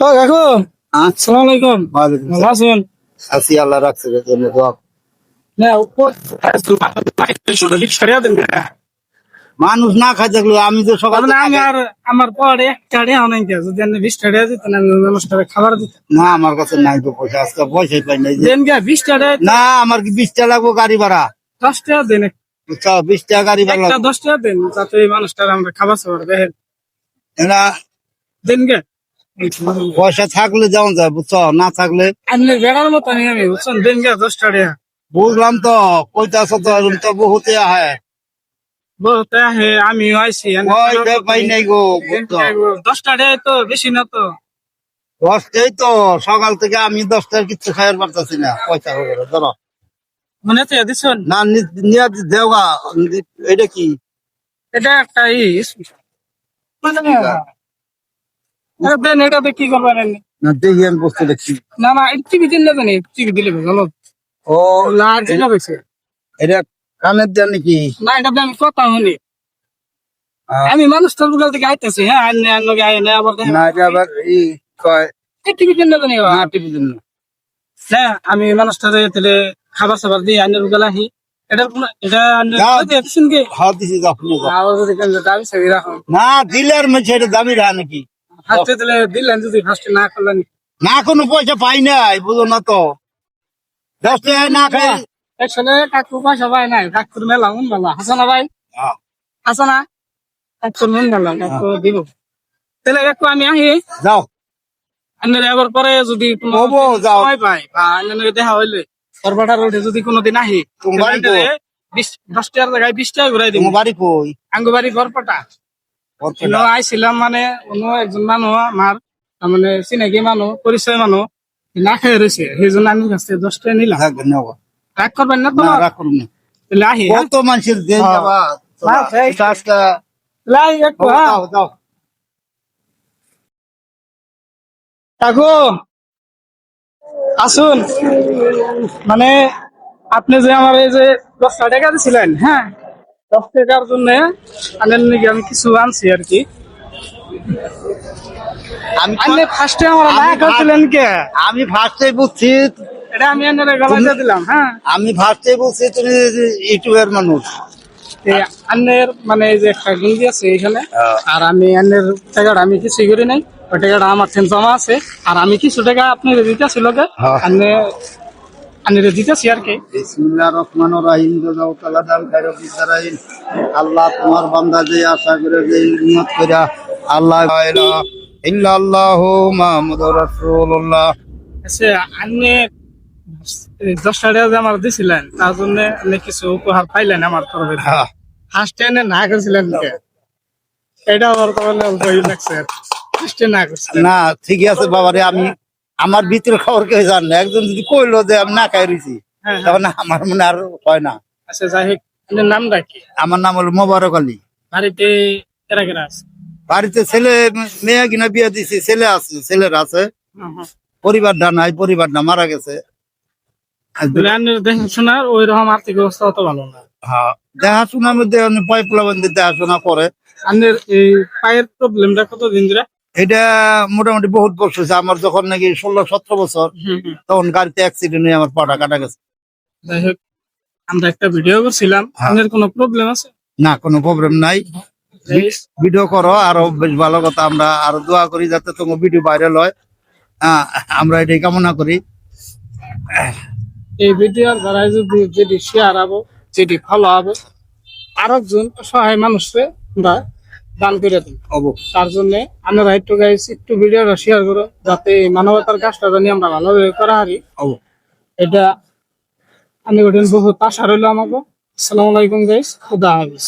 তো কাকু? আসসালামু আলাইকুম ওয়ালাইকুম ভালো আছেন? আছি আল্লাহ রাখছে জন্য দোয়া না উপর সরিয়া দেন মানুষ না খাই থাকলে আমি তো সকাল আমার আমার পরে একটা যদি আমি দিতেন আমি খাবার দিতাম। না আমার কাছে নাই তো পয়সা আজকে পয়সাই পাই নাই দেন গা না আমার কি বিশ টাকা লাগবো গাড়ি ভাড়া? দশ টাকা দেন বিশ টাকা গাড়ি ভাড়া দশ টাকা দেন যাতে এই মানুষটার আমরা খাবার খাবার দেখেন দেন গে পয়সা থাকলে যেমন যায় বুঝছ? না থাকলে বেড়ার মতো আমি বুঝছেন দেন টাকা বুঝলাম তো কইতাছ তো এরকম তো বহুতে আহে। বলতে হে আমি আইছি। পাই নাই গো বুঝছ? দশ টাকা তো বেশি না তো। দশটাই তো সকাল থেকে আমি দশটার কিছু খাইয়ার পারতাছি না পয়সা ধরো। মনে তো দিচ্ছেন না দেওয়া এটা কি? এটা একটা ই দেন এটা কি করবেন আপনি? না বসতে দেখছি। না না টিভি দিলে জানি টিভি দিলে ভালো ও হয়েছে। এটা কানের দেন নাকি? না এটা আমি কথা শুনি। আমি মানুষ তোরগুলো থেকে আইতেছি হ্যাঁ আনলোকে আইনে আবার না এটা আবার ই কয়? টিভি দিলে জানি না টিভি দিন না না আমি মানুষটারে তাহলে খাবার সাবার দিয়ে আইনেরগুলা আহি। এটা এটা না। দিয়েছেন কি? হাত দিছি রাখো। না দিলের মধ্যে এটা দামি রাহা নাকি? ফার্স্টে দিলে দিলেন যদি ফার্স্টে না করলেন। না কোনো পয়সা পাই নাই বুঝো না তো। দশ টাকা না খাই একসাথে কাকু পয়সা পাই নাই কাকুর মেলা মন মেলা। হাসানা ভাই? হাসানা? কাকুর মন মেলা কাকু দিব। তাহলে কাকু আমি আহি। যাও। আন্নের এবার পরে যদি। সময় পাই বা দেখা হইলে কোনোদিন আহি তোমার বাড়ি তাহলে বিশ দশ টাকার জায়গায় বিশ টাকা ঘুরাই দিব। বাড়ি কই? আঙ্গুবাড়ি গড়পাটা বরপেটা। আইছিলাম মানে অন্য একজন মানুষ আমার তার মানে চিনাকি মানুষ পরিচয় মানুষ না খেয়ে রয়েছে সেই জন্য আমি কাছ থেকে দশ টাকা নিলাম নেওয়া রাগ করবেন না তো না রাখুন না তাহলে আহি? কত মানুষের দেন হ্যাঁ। যাবা? তাহলে আহি একটু। যাও যাও। কাকু আসুন। মানে আপনি যে আমার এই যে দশটা টাকা দিছিলেন হ্যাঁ দশ টাকার জন্য আনের নাকি আমি কিছু আনছি আর কি। আমি ফার্স্টে আমার না আমি করছিলেন কে? আমি ফার্স্টে বুঝছি এটা আমি আনের দিয়ে দিলাম হ্যাঁ। আমি ফার্স্টে বুঝছি তুমি ইউটিউবের মানুষ। এই আন্নের মানে এই যে একটা গেঞ্জি আছে এখানে। আর আমি আন্নের টাকাটা আমি কিছুই করি নাই। ওই টাকাটা আমার জমা আছে। আর আমি কিছু টাকা আপনি দিতেছি লোকে। হ্যাঁ। আন্নে আন্নের দিতেছি আর কি। বিসমিল্লাহির রহমানির রহিম খায়র বিসারাইন আল্লাহ তোমার বান্দা যে আশা করে যে নিয়ত কইরা আল্লাহ ইল্লাল্লাহু মুহাম্মাদুর রাসূলুল্লাহ। আচ্ছা আপনি দশটা টাকা যে আমার দিছিলেন তার জন্য আপনি কিছু উপহার পাইলেন আমার তরফে। হ্যাঁ। ফার্স্টে এনে না করছিলেন? এটা আমার লাগছে ফার্স্টে না করছিলেন। না ঠিক আছে বাবারে আমি আমার ভিতরে খবর কেউ জান না। একজন যদি কইলো যে আমি না খাই হ্যাঁ, হ্যাঁ। তখন আমার মনে আর হয় না। আচ্ছা যাই হোক নামটা কি? আমার নাম হলো মোবারক আলী। বাড়িতে আছে? বাড়িতে ছেলে মেয়ে কিনা বিয়ে দিছি ছেলে আছে ছেলের আছে। পরিবার হুম। নাই পরিবার না মারা গেছে। তাহলে দেখাশোনার ওই রকম আর্থিক অবস্থা অত ভালো না। হ্যাঁ দেখাশোনার মধ্যে পাইপ লাগান দেখাশোনা করে আপনার এই পায়ের প্রবলেমটা কতদিন ধরে? এটা মোটামুটি বহুত বছর হয়েছে। আমার যখন নাকি ষোলো সতেরো বছর। তখন গাড়িতে অ্যাক্সিডেন্ট হয়ে আমার পাটা কাটা গেছে। যাই হোক আমরা একটা ভিডিও করছিলাম। হ্যাঁ। আপনার কোনো প্রবলেম আছে? না কোনো প্রবলেম নাই। ভিডিও করো আরও বেশ ভালো কথা। আমরা আরও দোয়া করি যাতে তোমার ভিডিও ভাইরাল হয়। আমরা এটাই কামনা করি। এই ভিডিওর দ্বারা যদি যেটি শেয়ার হব যেটি ফলো হব আরেকজন সহায় মানুষকে আমরা দান করে দেন। তার জন্য আপনারা একটু গাইস একটু ভিডিওটা শেয়ার করো যাতে এই মানবতার কাজটা জানি আমরা ভালোভাবে করা হারি এটা আমি ওঠেন বহুত আশা রইল আমাকে। আসসালামু আলাইকুম গাইস খুদা হাফিজ।